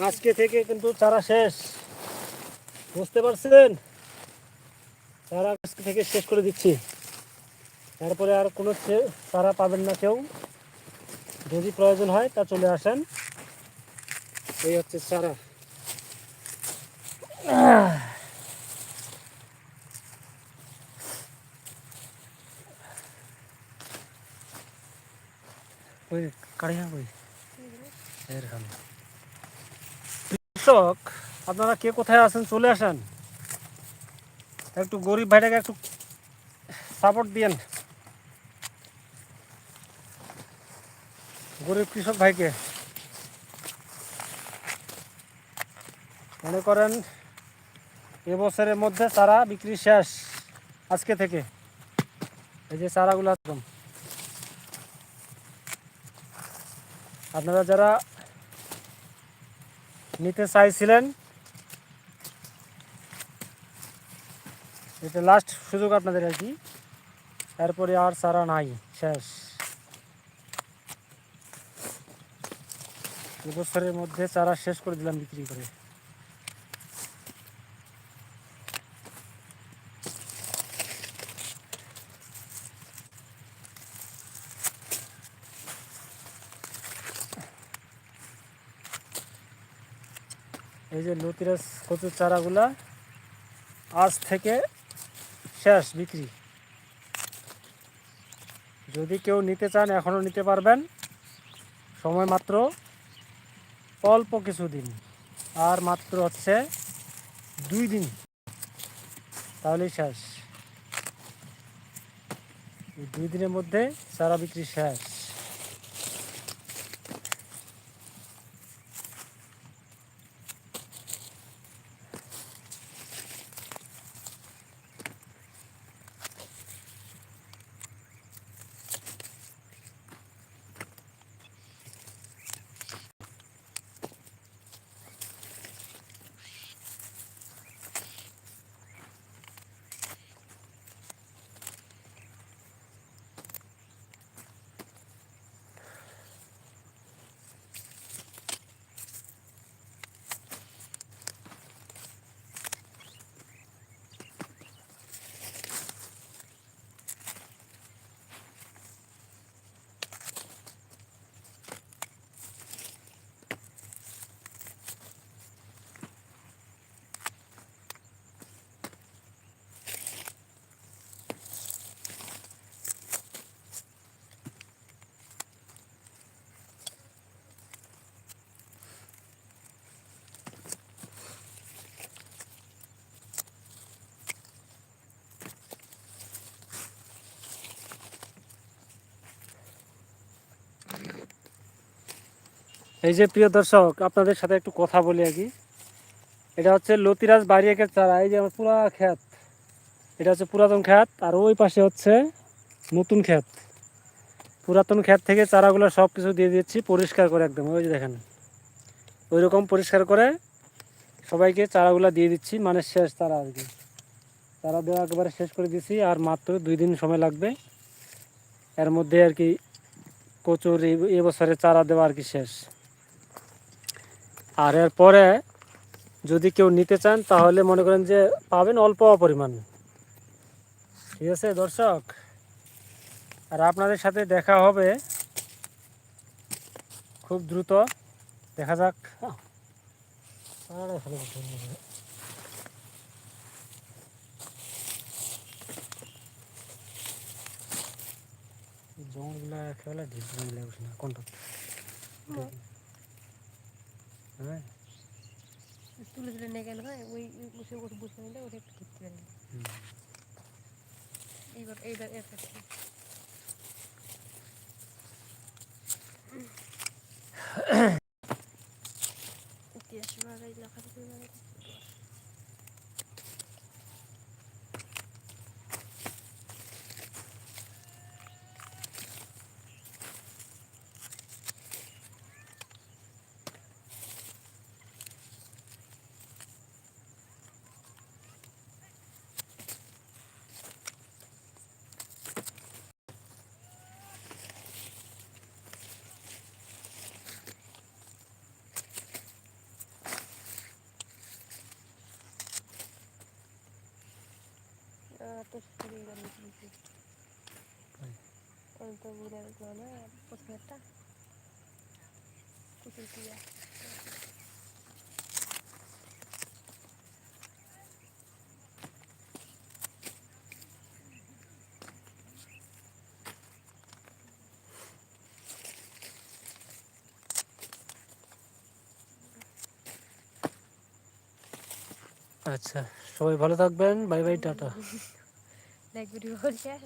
আজকে থেকে কিন্তু চারা শেষ। বুঝতে পারছেন? চারা আজকে থেকে শেষ করে দিচ্ছি। তারপরে আর কোনো চারা পাবেন না কেউ। যদি প্রয়োজন হয় তা চলে আসেন। এই হচ্ছে চারা। ওই কাড়িয়া ওই এরকম কৃষক আপনারা কে কোথায় আছেন চলে আসেন। একটু গরিব ভাইটাকে একটু সাপোর্ট দিয়েন। গরিব কৃষক ভাইকে। মনে করেন, এবছরের মধ্যে চারা বিক্রি শেষ আজকে থেকে। এই যে চারাগুলো আপনারা যারা নিতে চাইছিলেন। এটা লাস্ট সুযোগ আপনাদের আর কি। তারপরে আর সারা নাই, শেষ। এবছরের মধ্যে চারা শেষ করে দিলাম বিক্রি করে। এই যে লতিরাজ কচুর চারাগুলা আজ থেকে শেষ বিক্রি। যদি কেউ নিতে চান, এখনও নিতে পারবেন। সময় মাত্র অল্প কিছুদিন আর মাত্র হচ্ছে দুই দিন। তাহলেই শেষ। দুই দিনের মধ্যে চারা বিক্রি শেষ। এই যে প্রিয় দর্শক, আপনাদের সাথে একটু কথা বলি আর কি এটা হচ্ছে লতিরাজ বাড়িয়াকের চারা, এই যে আমার পুরা ক্ষেত। এটা হচ্ছে পুরাতন ক্ষেত, আর ওই পাশে হচ্ছে নতুন ক্ষেত। পুরাতন ক্ষেত থেকে চারাগুলো সব কিছু দিয়ে দিচ্ছি পরিষ্কার করে একদম, ওই যে দেখেন। ওই রকম পরিষ্কার করে সবাইকে চারাগুলো দিয়ে দিচ্ছি মানে শেষ চারা আর কি। চারা দেওয়া একেবারে শেষ করে দিচ্ছি আর মাত্র দুই দিন সময় লাগবে। এর মধ্যে আর কি কচুর এবছরে চারা দেওয়া আর কি শেষ। আর এরপরে যদি কেউ নিতে চান তাহলে মনে করেন যে পাবেন অল্প পরিমাণ ঠিক আছে দর্শক আর আপনাদের সাথে দেখা হবে খুব দ্রুত দেখা যাক জঙ্গলগুলা ঢিল ঢিল কোনটা হ্যাঁ। তুলে তুলে নিয়ে গেল হয় ওই ওই বসে বসে বসে নিলে ওটা একটু ধরতে পারি এইবার এইবার এর কাছে। অন্ত বুড়ে না প্রথমেরটা কুচুর টিয়া আচ্ছা সবাই ভালো থাকবেন bye bye tata. Like video শেষ